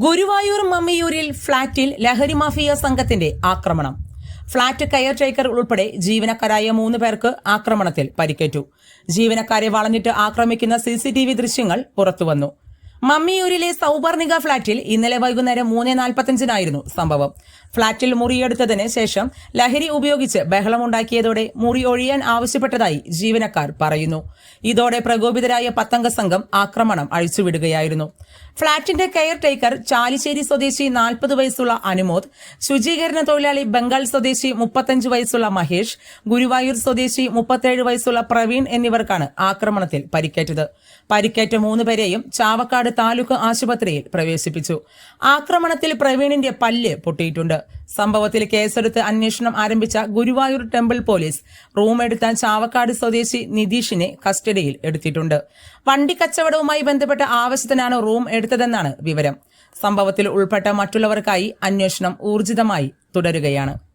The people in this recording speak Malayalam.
ഗുരുവായൂർ മമ്മിയൂരിൽ ഫ്ളാറ്റിൽ ലഹരി മാഫിയ സംഘത്തിന്റെ ആക്രമണം. ഫ്ളാറ്റ് കെയർ ടേക്കർ ഉൾപ്പെടെ ജീവനക്കാരായ മൂന്ന് പേർക്ക് ആക്രമണത്തിൽ പരിക്കേറ്റു. ജീവനക്കാരെ വളഞ്ഞിട്ട് ആക്രമിക്കുന്ന സി ദൃശ്യങ്ങൾ പുറത്തുവന്നു. മമ്മിയൂരിലെ സൗപർണിക ഫ്ളാറ്റിൽ ഇന്നലെ വൈകുന്നേരം മൂന്ന് നാൽപ്പത്തഞ്ചിനായിരുന്നു സംഭവം. ഫ്ളാറ്റിൽ മുറിയെടുത്തതിന് ശേഷം ലഹരി ഉപയോഗിച്ച് ബഹളമുണ്ടാക്കിയതോടെ മുറി ഒഴിയാൻ ആവശ്യപ്പെട്ടതായി ജീവനക്കാർ പറയുന്നു. ഇതോടെ പ്രകോപിതരായ പത്തംഗ സംഘം ആക്രമണം അഴിച്ചുവിടുകയായിരുന്നു. ഫ്ളാറ്റിന്റെ കെയർ ടേക്കർ ചാലിശ്ശേരി സ്വദേശി നാൽപ്പത് വയസ്സുള്ള അനുമോദ് ശുചീകരണ തൊഴിലാളി ബംഗാൾ സ്വദേശി മുപ്പത്തഞ്ച് വയസ്സുള്ള മഹേഷ് ഗുരുവായൂർ സ്വദേശി മുപ്പത്തേഴ് വയസ്സുള്ള പ്രവീൺ എന്നിവർക്കാണ് ആക്രമണത്തിൽ പരിക്കേറ്റത്. പരിക്കേറ്റ മൂന്നുപേരെയും ചാവക്കാട് താലൂക്ക് ആശുപത്രിയിൽ പ്രവേശിപ്പിച്ചു. ആക്രമണത്തിൽ പ്രവീണിന്റെ പല്ല് പൊട്ടിയിട്ടുണ്ട്. സംഭവത്തിൽ കേസെടുത്ത് അന്വേഷണം ആരംഭിച്ച ഗുരുവായൂർ ടെമ്പിൾ പോലീസ് റൂം എടുത്ത ചാവക്കാട് സ്വദേശി നിതീഷിനെ കസ്റ്റഡിയിൽ എടുത്തിട്ടുണ്ട്. വണ്ടി കച്ചവടവുമായി ബന്ധപ്പെട്ട ആവശ്യത്തിനാണ് റൂം എടുത്തതെന്നാണ് വിവരം. സംഭവത്തിൽ ഉൾപ്പെട്ട മറ്റുള്ളവർക്കായി അന്വേഷണം ഊർജിതമായി തുടരുകയാണ്.